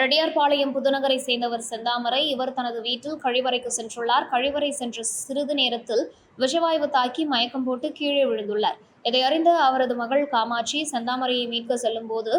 ரெட்டியார்பாளையம் புதுநகரை சேர்ந்தவர் செந்தாமரை. இவர் தனது வீட்டில் கழிவறைக்கு சென்றுள்ளார். கழிவறை சென்ற சிறிது நேரத்தில் விஷவாயு தாக்கி மயக்கம் போட்டு கீழே விழுந்துள்ளார். இதை அறிந்த அவரது மகள் காமாட்சி செந்தாமரையை மீட்க செல்லும்போது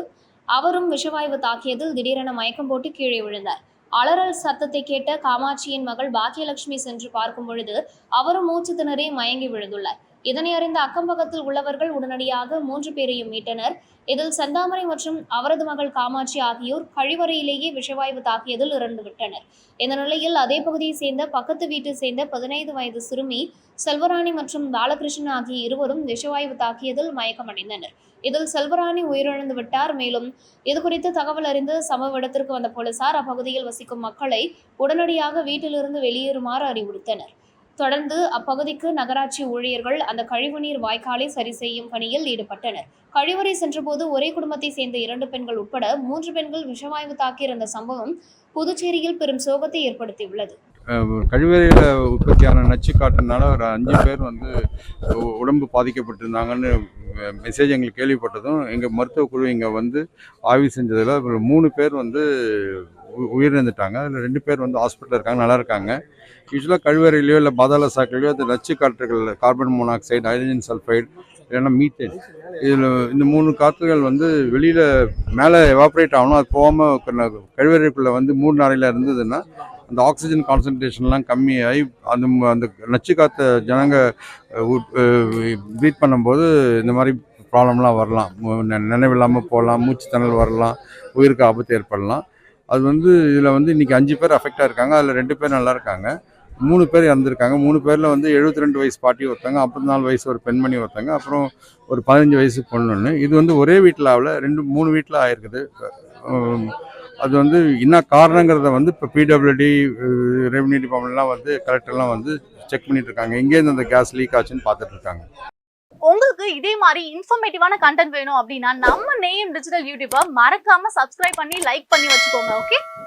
அவரும் விஷவாயு தாக்கியதில் திடீரென மயக்கம் போட்டு கீழே விழுந்தார். அலறல் சத்தத்தை கேட்ட காமாட்சியின் மகள் பாக்கியலட்சுமி சென்று பார்க்கும் பொழுது அவரும் மூச்சு திணறி மயங்கி விழுந்துள்ளார். இதனை அறிந்த அக்கம்பக்கத்தில் உள்ளவர்கள் உடனடியாக மூன்று பேரையும் மீட்டனர். இதில் செந்தாமரை மற்றும் அவரது மகள் காமாட்சி ஆகியோர் கழிவறையிலேயே விஷவாயு தாக்கியதில் இறந்து விட்டனர் இந்த நிலையில் அதே பகுதியை சேர்ந்த பக்கத்து வீட்டை சேர்ந்த பதினைந்து வயது சிறுமி செல்வராணி மற்றும் பாலகிருஷ்ணன் ஆகிய இருவரும் விஷவாயு தாக்கியதில் மயக்கமடைந்தனர். இதில் செல்வராணி உயிரிழந்து விட்டார். மேலும் இதுகுறித்து தகவல் அறிந்து சம்பவ இடத்திற்கு வந்த போலீசார் அப்பகுதியில் வசிக்கும் மக்களை உடனடியாக வீட்டிலிருந்து வெளியேறுமாறு அறிவுறுத்தனர். தொடர்ந்து அப்பகுதிக்கு நகராட்சி ஊழியர்கள் அந்த கழிவுநீர் வாய்க்காலை சரி செய்யும் பணியில் ஈடுபட்டனர். கழிவறை சென்றபோது ஒரே குடும்பத்தை சேர்ந்த இரண்டு பெண்கள் உட்பட மூன்று பெண்கள் விஷவாயு தாக்கியிருந்த சம்பவம் புதுச்சேரியில் பெரும் சோகத்தை ஏற்படுத்தியுள்ளது. கழிவறையில் உற்பத்தியான நச்சு காட்டுனால ஒரு அஞ்சு பேர் வந்து உடம்பு பாதிக்கப்பட்டிருந்தாங்கன்னு மெசேஜ் எங்களுக்கு கேள்விப்பட்டதும் எங்கள் மருத்துவ குழு இங்கே வந்து ஆய்வு செஞ்சதில் ஒரு மூணு பேர் வந்து உயிரிழந்துட்டாங்க. அதில் ரெண்டு பேர் வந்து ஹாஸ்பிட்டலில் இருக்காங்க நல்லா இருக்காங்க. யூஸ்வலாக கழிவறையிலையோ இல்லை பாதாள சாக்கிலையோ அது நச்சு காற்றுகள் கார்பன் மோனாக்சைடு ஹைட்ரஜன் சல்ஃபைடு இல்லைன்னா மீத்தேன் இதில் இந்த மூணு காற்றுகள் வந்து வெளியில் மேலே எவாப்ரேட் ஆகணும். அது போகாமல் கழிவறைக்குள்ளே வந்து மூணு நாளையில் இருந்ததுன்னா அந்த ஆக்சிஜன் கான்சன்ட்ரேஷன்லாம் கம்மியாகி அந்த அந்த நச்சு காத்த ஜனங்க ப்ரீத் பண்ணும்போது இந்த மாதிரி ப்ராப்ளம்லாம் வரலாம். நெ- நினைவில்லாமல் போகலாம் மூச்சு திணறல் வரலாம் உயிருக்கு ஆபத்து ஏற்படலாம். அது வந்து இதில் வந்து இன்றைக்கி அஞ்சு பேர் அஃபெக்டாக இருக்காங்க அதில் ரெண்டு பேர் நல்லா இருக்காங்க. மூணு பேர் இறந்துருக்காங்க. மூணு பேரில் வந்து 72 ரெண்டு வயசு பாட்டி ஒருத்தங்க ஐம்பத்தி நாலு வயசு ஒரு பெண்மணி ஒருத்தங்க அப்புறம் ஒரு பதினஞ்சு வயசு பொண்ணு இது வந்து ஒரே வீட்டில் ஆகல ரெண்டு மூணு வீட்டில் ஆயிருக்குது. அது வந்து என்ன காரணங்கிறத வந்து இப்போ பிடபிள்யூடி ரெவன்யூ டிபார்ட்மெண்ட்லாம் வந்து கலெக்டர்லாம் வந்து செக் பண்ணிட்டு இருக்காங்க எங்கேருந்து அந்த கேஸ் லீக் ஆச்சுன்னு பார்த்துட்டு இருக்காங்க உங்களுக்கு இதே மாதிரி இன்ஃபர்மேட்டிவான கண்டென்ட் வேணும் அப்படின்னா நம்ம நேம் டிஜிட்டல் யூடியூப்பை மறக்காம சப்ஸ்கிரைப் பண்ணி லைக் பண்ணி வச்சுக்கோங்க ஓகே